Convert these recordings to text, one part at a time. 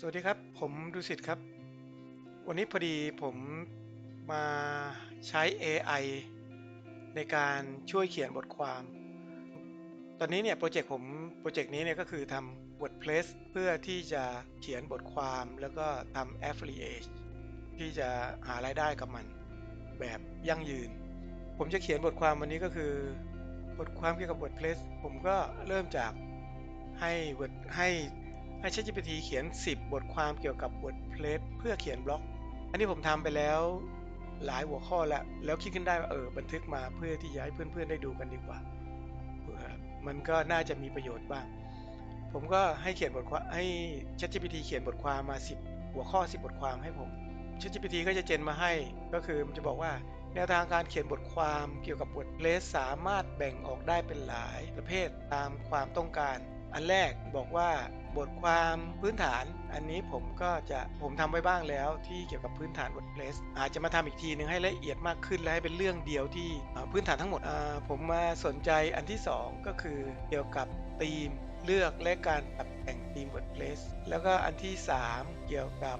สวัสดีครับ ผมดุสิตครับ วันนี้พอดีผมมาใช้ AI ในการช่วยเขียนบทความ ตอนนี้เนี่ยโปรเจกต์ผมโปรเจกต์นี้เนี่ยก็คือทำ WordPress เพื่อที่จะเขียนบทความแล้วก็ทำ Affiliate ที่จะหารายได้กับมันแบบยั่งยืน ผมจะเขียนบทความวันนี้ก็คือบทความเกี่ยวกับ WordPress ผมก็เริ่มจากให้ Word ให้ ให้ ChatGPT เขียน 10 บทความเกี่ยวกับ WordPress เพื่อเขียนบล็อก อันนี้ผมทำไปแล้วหลายหัวข้อแล้ว แล้วคิดขึ้นได้ว่าเออบันทึกมาเพื่อที่จะให้เพื่อนๆได้ดูกันดีกว่าเผื่อมันก็น่าจะมีประโยชน์บ้าง ผมก็ให้เขียนบทความให้ ChatGPT เขียนบทความมา 10 หัวข้อ 10 บทความให้ผม ChatGPT ก็จะเจนมาให้ ก็คือมันจะบอกว่าแนวทางการเขียนบทความเกี่ยวกับ WordPress สามารถแบ่งออกได้เป็นหลายประเภทตามความต้องการ อันแรกบอกว่า บทความพื้นฐาน อันนี้ผมก็จะผมทำไว้บ้างแล้วที่เกี่ยวกับพื้นฐาน WordPress อาจจะมาทำอีกทีนึงให้ละเอียดมากขึ้นและให้เป็นเรื่องเดียวที่พื้นฐานทั้งหมดผมมาสนใจอันที่สองก็คือเกี่ยวกับธีมเลือกและการตัดแต่งธีม WordPress แล้วก็อันที่สามเกี่ยวกับ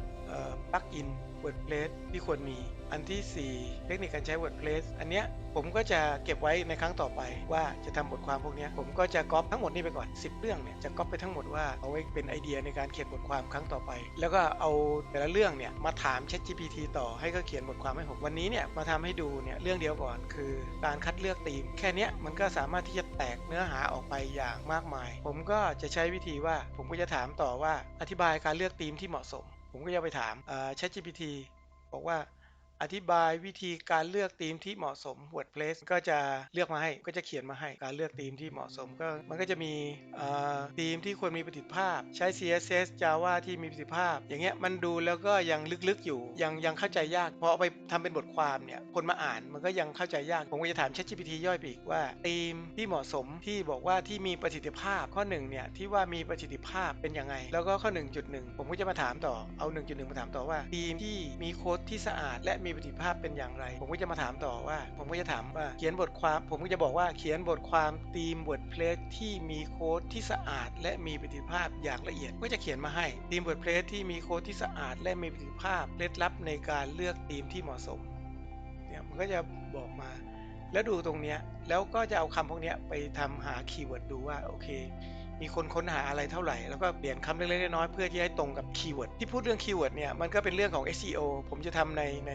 ปลั๊กอิน WordPress ที่ควรมี อันที่ 4 เทคนิคการใช้ WordPress อันเนี้ยผมก็จะเก็บไว้ในครั้งต่อไปว่าจะทำบทความพวกเนี้ยผมก็จะก๊อปทั้งหมดนี้ไปก่อน 10 เรื่องเนี่ยจะก๊อปไปทั้งหมดว่าเอาไว้เป็นไอเดียในการเขียนบทความครั้งต่อไป แล้วก็เอาแต่ละเรื่องเนี่ยมาถาม ChatGPT ต่อให้ก็เขียนบทความให้ผมวันนี้เนี่ยมาทำให้ดูเนี่ยเรื่องเดียวก่อน คือการคัดเลือกธีม แค่เนี้ยมันก็สามารถที่จะแตกเนื้อหาออกไปอย่างมากมาย ผมก็จะใช้วิธีว่าผมก็จะถามต่อว่าอธิบายการเลือกธีมที่เหมาะสม ผมก็ยังไปถามเอ่อ ChatGPT บอกว่า อธิบายวิธีการเลือกธีมที่เหมาะสม WordPress ก็จะเลือกมาให้ ก็จะเขียนมาให้การเลือกธีมที่เหมาะสมก็มันก็จะมีธีมที่ควรมีประสิทธิภาพ ใช้ CSS Java ที่มีประสิทธิภาพ อย่างเงี้ยมันดูแล้วก็ยังลึกๆอยู่ ยังยังเข้าใจยากพอเอาไปทำเป็นบทความเนี่ยคนมาอ่านมันก็ยังเข้าใจยาก ผมก็จะถาม ChatGPT ย่อยไปอีกว่าธีมที่เหมาะสมที่บอกว่าที่มีประสิทธิภาพข้อหนึ่งเนี่ยที่ว่ามีประสิทธิภาพเป็นยังไง แล้วก็ข้อ 1.1 ผมก็จะมาถามต่อเอา 1.1 มาถามต่อว่าธีมที่มีโค้ดที่สะอาดและมีประสิทธิภาพเป็นอย่างไร ผมก็จะมาถามต่อว่า ผมก็จะถามว่าเขียนบทความ ผมก็จะบอกว่าเขียนบทความธีม WordPress ที่มีโค้ดที่สะอาด และมีประสิทธิภาพอย่างละเอียด ก็จะเขียนมาให้ธีม WordPress ที่มีโค้ดที่สะอาด และมีประสิทธิภาพเคล็ดลับในการเลือกธีมที่เหมาะสมเนี่ยมันก็จะบอกมา แล้วดูตรงเนี้ยแล้วก็จะเอาคำพวกเนี้ยไปทำหาคีย์เวิร์ดดูว่าโอเค มีคนค้นหาอะไรเท่าไหร่ แล้วก็เปลี่ยนคำเล็กๆน้อยๆเพื่อที่ให้ตรงกับคีย์เวิร์ดที่พูดเรื่องคีย์เวิร์ดเนี่ยมันก็เป็นเรื่องของ SEO ผมจะทำในใน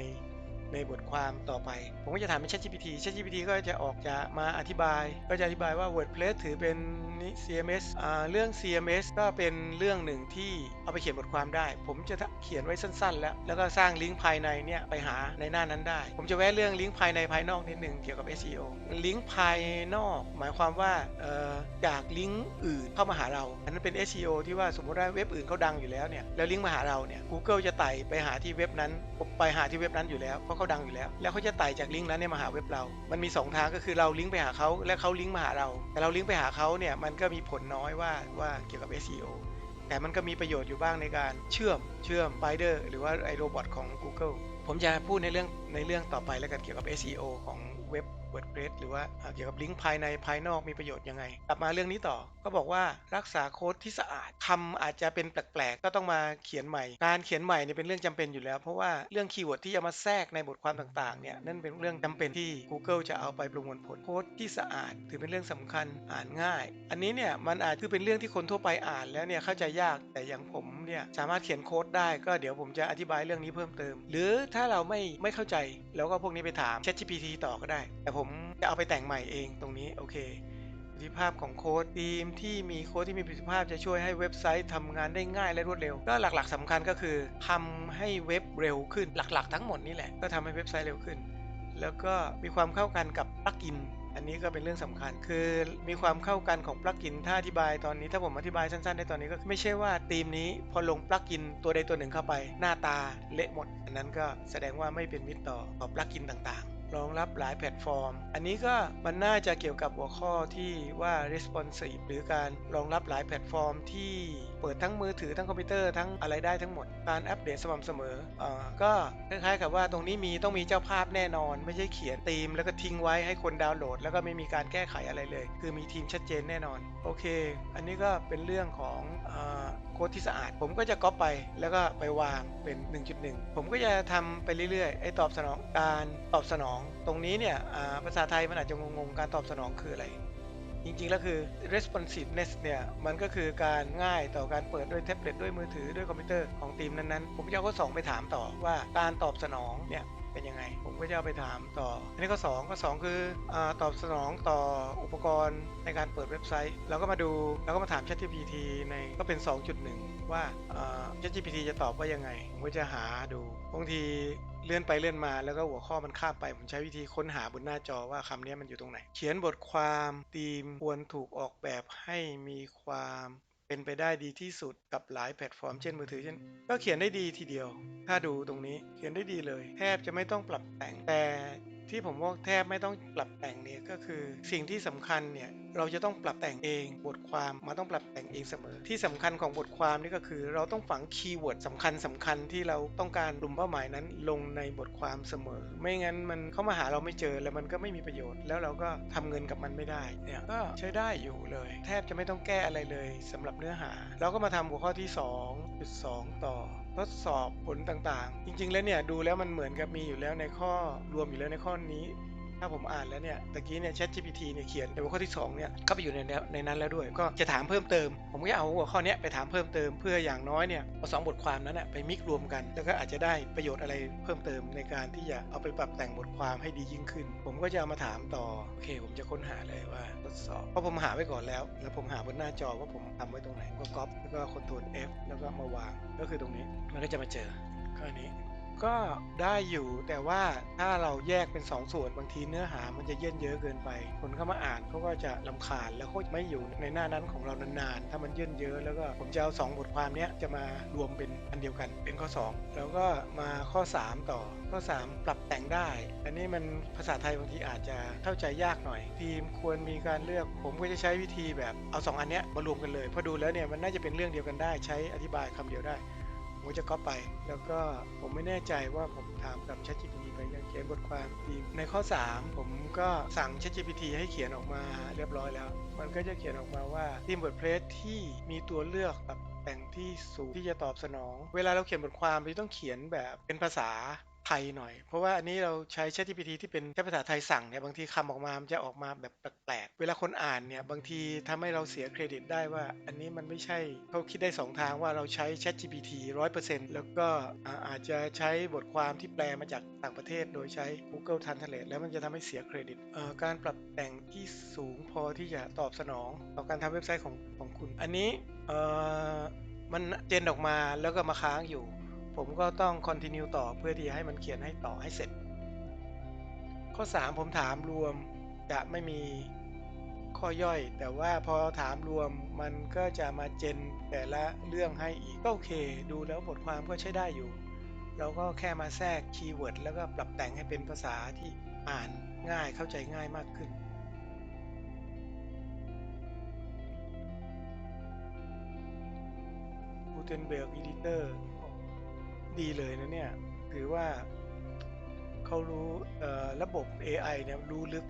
ในบทความต่อไป ผมก็จะถามไป ChatGPT ChatGPT ก็จะออกจะมาอธิบาย ก็จะอธิบายว่า WordPress ถือเป็น CMS เรื่อง CMS ก็เป็นเรื่องหนึ่งที่เอาไปเขียนบทความได้ ผมจะเขียนไว้สั้น ๆ แล้ว แล้วก็สร้างลิงก์ภายในเนี่ยไปหาในหน้านั้นได้ ผมจะแวะเรื่องลิงก์ภายในภายนอกนิดหนึ่งเกี่ยวกับ SEO ลิงก์ภายนอก หมายความว่าจากลิงก์อื่นเข้ามาหาเรา อันนั้นเป็น SEO ที่ว่าสมมติว่าเว็บอื่นเขาดังอยู่แล้วเนี่ย แล้วลิงก์มาหาเราเนี่ย Google จะไต่ไปหาที่เว็บนั้น ไปหาที่เว็บนั้นอยู่แล้วเพราะเขาดังอยู่แล้ว แล้วเขาจะไต่จากลิงก์นั้นเนี่ยมาหาเว็บเรา มันมี 2 ทางก็คือเราลิงก์ไปหาเขาและเขาลิงก์มาหาเรา แต่เราลิงก์ไปหาเขาเนี่ยมันก็มีผลน้อยว่าว่าเกี่ยวกับ SEO แต่มันก็มีประโยชน์อยู่บ้างในการเชื่อมเชื่อมไบเดอร์หรือว่าไอโรบอทของ Google ผมจะพูดในเรื่องในเรื่องต่อไปแล้วกันเกี่ยวกับ SEO ของเว็บ WordPress หรือว่าเกี่ยวกับลิงก์ภายในภายนอกมีประโยชน์ยังไง กลับมาเรื่องนี้ต่อ ก็บอกว่ารักษาโค้ดที่สะอาดคำอาจจะเป็นแปลกๆ ก็ต้องมาเขียนใหม่ การเขียนใหม่เนี่ยเป็นเรื่องจำเป็นอยู่แล้ว เพราะว่าเรื่องคีย์เวิร์ดที่จะมาแทรกในบทความต่างๆเนี่ยนั่นเป็นเรื่องจำเป็นที่ Google จะเอาไปประมวลผลโค้ดที่สะอาด ถือเป็นเรื่องสำคัญอ่านง่าย อันนี้เนี่ยมันอาจคือเป็นเรื่องที่คนทั่วไปอ่านแล้วเนี่ยเข้าใจยากแต่อย่างผมเนี่ยสามารถเขียนโค้ดได้ก็เดี๋ยวผมจะอธิบายเรื่องนี้เพิ่มเติม หรือถ้าเราไม่ไม่เข้าใจแล้วก็พวกนี้ไปถาม ChatGPT ต่อก็ได้แต่ผม จะเอาไปแต่งใหม่เองตรงนี้โอเคประสิทธิภาพของโค้ดทีมที่มีโค้ดที่มีประสิทธิภาพจะช่วยให้เว็บไซต์ทำงานได้ง่ายและรวดเร็ว ก็หลักๆสำคัญก็คือทำให้เว็บเร็วขึ้นหลักๆ ทั้งหมดนี่แหละก็ทำให้เว็บไซต์เร็วขึ้น แล้วก็มีความเข้ากันกับปลั๊กอินอันนี้ก็เป็นเรื่องสำคัญ คือมีความเข้ากันของปลั๊กอิน ถ้าอธิบายตอนนี้ ถ้าผมอธิบายสั้นๆในตอนนี้ก็ไม่ใช่ว่าธีมนี้พอลงปลั๊กอินตัวใดตัวหนึ่งเข้าไป หน้าตาเละหมด อันนั้นก็แสดงว่าไม่เป็นมิตรต่อต่อปลั๊กอินต่าง รองรับหลายแพลตฟอร์ม อันนี้ก็มันน่าจะเกี่ยวกับหัวข้อที่ว่า responsive หรือการรองรับหลายแพลตฟอร์มที่ เปิดทั้งมือถือทั้งคอมพิวเตอร์ทั้งอะไรได้ทั้งหมด การอัปเดตสม่ำเสมออ่อก็คล้ายๆกับว่าตรงนี้มีต้องมีเจ้าภาพแน่นอน ไม่ใช่เขียนธีม แล้วก็ทิ้งไว้ให้คนดาวน์โหลด แล้วก็ไม่มีการแก้ไขอะไรเลย คือมีทีมชัดเจนแน่นอน โอเค อันนี้ก็เป็นเรื่องของอโค้ดที่สะอาด ผมก็จะก๊อปไปแล้วก็ไปวางเป็น 1.1 ผมก็จะทำไปเรื่อยๆไอ้ตอบสนองการตอบสนอง ตรงนี้เนี่ยภาษาไทยมันอาจจะงงๆการตอบสนองคืออะไร จริงๆ แล้วคือ responsiveness เนี่ย มันก็คือการง่ายต่อการเปิดด้วยแท็บเล็ตด้วยมือถือด้วยคอมพิวเตอร์ของทีมนั้นๆ ผมจะเอาข้อ2ไปถามต่อว่าการตอบสนองเนี่ยเป็นยังไง ผมก็จะเอาไปถามต่อ อันนี้ข้อ2ข้อ2คืออตอบสนองต่ออุปกรณ์ในการเปิดเว็บไซต์เราก็มาดูเราก็มาถาม ChatGPT ในก็เป็น 2.1 ว่า ChatGPT จะตอบว่ายังไง ผมก็จะหาดูบางที เลื่อนไปเลื่อนมาแล้วก็หัวข้อมันข้ามไป ผมใช้วิธีค้นหาบนหน้าจอว่าคำนี้มันอยู่ตรงไหน เขียนบทความธีมควรถูกออกแบบให้มีความเป็นไปได้ดีที่สุดกับหลายแพลตฟอร์มเช่นมือถือเช่น ก็เขียนได้ดีทีเดียว ถ้าดูตรงนี้เขียนได้ดีเลย แทบจะไม่ต้องปรับแต่งแต่ ที่ผมว่าแทบไม่ต้องปรับแต่งเนี่ยก็คือสิ่งที่สำคัญเนี่ยเราจะต้องปรับแต่งเองบทความมาต้องปรับแต่งเองเสมอ ที่สำคัญของบทความนี่ก็คือ เราต้องฝังคีย์เวิร์ดสำคัญสำคัญที่เราต้องการกลุ่มเป้าหมายนั้นลงในบทความเสมอ ไม่งั้นมันเข้ามาหาเราไม่เจอแล้วมันก็ไม่มีประโยชน์ แล้วเราก็ทำเงินกับมันไม่ได้เนี่ยก็ใช้ได้อยู่เลย แทบจะไม่ต้องแก้อะไรเลยสำหรับเนื้อหา เราก็มาทำหัวข้อที่ 2.2 ต่อทดสอบผลต่างๆ จริงๆ แล้วเนี่ยดูแล้วมันเหมือนกับมีอยู่แล้วในข้อรวมอยู่แล้วในข้อนี้ ถ้าผมอ่านแล้วเนี่ยตะกี้เนี่ย ChatGPT เนี่ยเขียนในหัวข้อที่2เนี่ยเข้าไปอยู่ในในนั้นแล้วด้วย ก็จะถามเพิ่มเติม ผมก็เอาหัวข้อเนี้ยไปถามเพิ่มเติมเพื่ออย่างน้อยเนี่ยเอาสองบทความนั้นน่ะไปมิกรวมกัน แล้วก็อาจจะได้ประโยชน์อะไรเพิ่มเติมในการที่จะเอาไปปรับแต่งบทความให้ดียิ่งขึ้น ผมก็จะเอามาถามต่อโอเค ผมจะค้นหาเลยว่าทดสอบเพราะผมหาไว้ก่อนแล้ว แล้วผมหาบนหน้าจอว่าผมทำไว้ตรงไหนก็ก๊อปแล้วก็คอนโทรล F แล้วก็มาวางก็คือตรงนี้มันก็จะมาเจอข้อนี้ ก็ได้อยู่แต่ว่าถ้าเราแยกเป็น2ส่วนบางทีเนื้อหามันจะเยินเยอะเกินไป คนเข้ามาอ่านเขาก็จะลำคาญแล้วเขาไม่อยู่ในหน้านั้นของเรานานๆ ถ้ามันเยินเยอะแล้วก็ผมจะเอา2บทความนี้จะมารวมเป็นอันเดียวกันเป็นข้อ 2 แล้วก็มาข้อ 3 ต่อข้อ 3 ปรับแต่งได้ อันนี้มันภาษาไทยบางทีอาจจะเข้าใจยากหน่อย ทีมควรมีการเลือก ผมก็จะใช้วิธีแบบเอา 2 อันเนี้ยมารวมกันเลยเพอดูแล้วเนี่ยมันน่าจะเป็นเรื่องเดียวกันได้ใช้อธิบายคำเดียวได้ ผมก็จะก๊อปไป แล้วก็ผมไม่แน่ใจว่าผมถามกับ ChatGPT ไปยังเขียนบทความทีในข้อ 3 ผมก็สั่ง ChatGPT ให้เขียนออกมาเรียบร้อยแล้ว มันก็จะเขียนออกมาว่าทีมบทเพลสที่มีตัวเลือกแบบแต่งที่สูงที่จะตอบสนอง เวลาเราเขียนบทความเราต้องเขียนแบบเป็นภาษา ไทยหน่อย เพราะว่าอันนี้เราใช้ ChatGPT ที่เป็นใช้ภาษาไทยสั่งเนี่ยบางทีคำออกมามันจะออกมาแบบแปลกๆ เวลาคนอ่านเนี่ยบางทีทำให้เราเสียเครดิตได้ว่า อันนี้มันไม่ใช่เขาคิดได้ 2 ทางว่าเราใช้ ChatGPT 100%แล้วก็อาอาจจะใช้บทความที่แปลมาจากต่างประเทศ โดยใช้ Google Translate แล้วมันจะทำให้เสียเครดิตการปรับแต่งที่สูงพอที่จะตอบสนอง ต่อการทำเว็บไซต์ของของคุณ อันนี้มันเจนออกมาแล้วก็มาค้างอยู่ ผมก็ต้อง continue ต่อเพื่อที่ให้มันเขียนให้ต่อให้เสร็จ ข้อ 3 ผมถามรวมจะไม่มีข้อย่อย แต่ว่าพอถามรวมมันก็จะมาเจนแต่ละเรื่องให้อีกก็โอเค ดูแล้วบทความก็ใช้ได้อยู่ เราก็แค่มาแทรกคีย์เวิร์ดแล้วก็ปรับแต่งให้เป็นภาษาที่อ่านง่ายเข้าใจง่ายมากขึ้น Gutenberg Editor ดีเดีเลยนะเนี่ยถือว่าเขารู้ระบบ AI เนี่ยรู้ลึก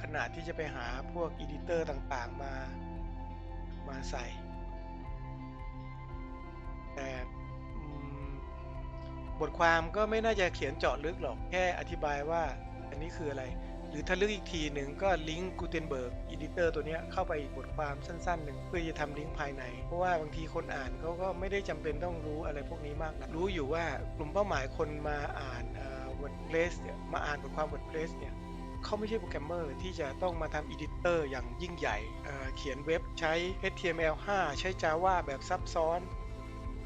ขนาดที่จะไปหาพวกอีดิเตอร์ต่างๆมามาใส่ แต่บทความก็ไม่น่าจะเขียนเจาะลึกหรอก แค่อธิบายว่าอันนี้คืออะไร หรือถ้าเลึกอีกทีหนึ่งก็ลิงก์ Gutenberg Editor ตัวนี้เข้าไปอีกบทความสั้นๆหนึ่งเพื่อจะทำลิงก์ภายใน เพราะว่าบางทีคนอ่านเขาก็ไม่ได้จำเป็นต้องรู้อะไรพวกนี้มากนะรู้อยู่ว่ากลุ่มเป้าหมายคนมาอ่านเอ่อ WordPress เนี่ยมาอ่านบทความ WordPress เนี่ยเขาไม่ใช่โปรแกรมเมอร์ที่จะต้องมาทำ Editor อร์อย่างยิ่งใหญ่เเขียนเว็บใช้ HTML5 ใช้ Java แบบซับซ้อน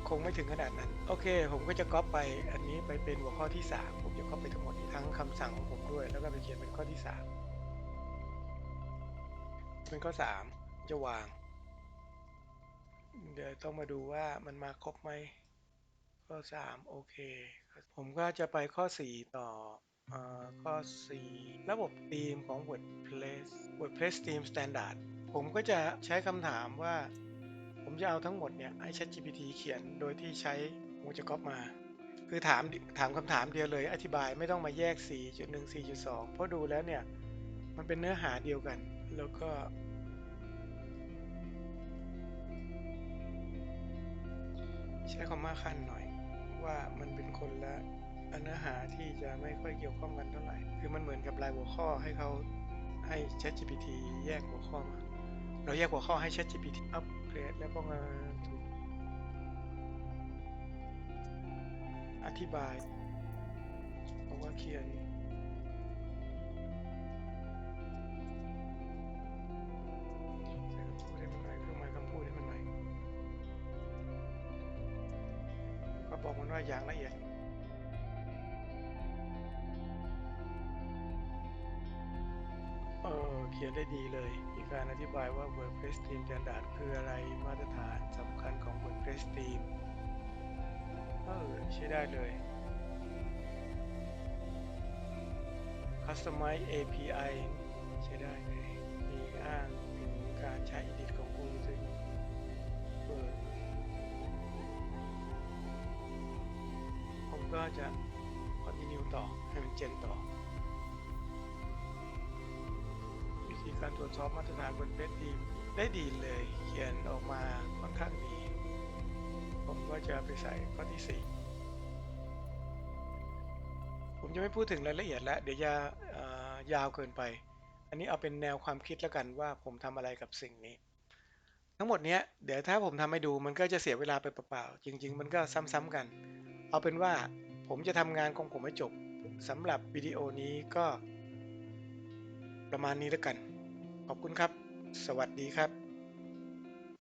คงไม่ถึงขนาดนั้น โอเค ผมก็จะก๊อปไปอันนี้ไปเป็นหัวข้อที่ 3 ผมจะก๊อปไปทั้งหมดทั้งคำสั่งของผมด้วย แล้วก็ไปเขียนเป็นข้อที่3เป็นข้อ3จะวาง เดี๋ยวต้องมาดูว่ามันมาครบไหมข้อ3โอเค ผมก็จะไปข้อ4ต่อเออข้อ4ระบบธีมของ WordPress WordPress Theme Standard ผมก็จะใช้คำถามว่า ผมจะเอาทั้งหมดเนี่ยให้ ChatGPT เขียนโดยที่ใช้โมจะก๊อปมา คือถามถามคำถามเดียวเลย อธิบายไม่ต้องมาแยก 4.1 4.2 เพราะดูแล้วเนี่ย มันเป็นเนื้อหาเดียวกัน แล้วก็ ใช้คำว่าขั้นหน่อย ว่ามันเป็นคนละเนื้อหาที่จะไม่ค่อยเกี่ยวข้องกันเท่าไหร่ คือมันเหมือนกับรายหัวข้อให้เขาให้ ChatGPT แยกหัวข้อมา เราแยกหัวข้อให้ ChatGPT อัปเกรดแล้วก็มา อธิบายบอกว่าเขียนใส่คำพูดให้มันหน่อยเครื่องหมายคำพูดให้มันหน่อยก็บอกมันว่าอย่างละเอียดเออเขียนได้ดีเลย มีการอธิบายว่า WordPress Team Standard คืออะไรมาตรฐานสำคัญของ WordPress Team เออใช้ได้เลย Customize API ใช้ได้เลย มีอ้างถึงการใช้ Edit ของคุณซึ่งเออผมก็จะ continue ต่อ ให้มันเจนต่อ วิธีการตรวจสอบมาตรฐานบนเฟซดีได้ดีเลย เขียนออกมาค่อนข้างดี ผมก็จะไปใส่ข้อที่ 4 ผมจะไม่พูดถึงรายละเอียดแล้วเดี๋ยวจะเอ่อยาวเกินไป อันนี้เอาเป็นแนวความคิดแล้วกันว่าผมทำอะไรกับสิ่งนี้ ทั้งหมดเนี้ยเดี๋ยวถ้าผมทำให้ดูมันก็จะเสียเวลาไปเปล่าๆจริง ๆ มันก็ซ้ำๆกัน เอาเป็นว่าผมจะทำงานของผมให้จบสำหรับวิดีโอนี้ก็ประมาณนี้แล้วกัน ขอบคุณครับ สวัสดีครับ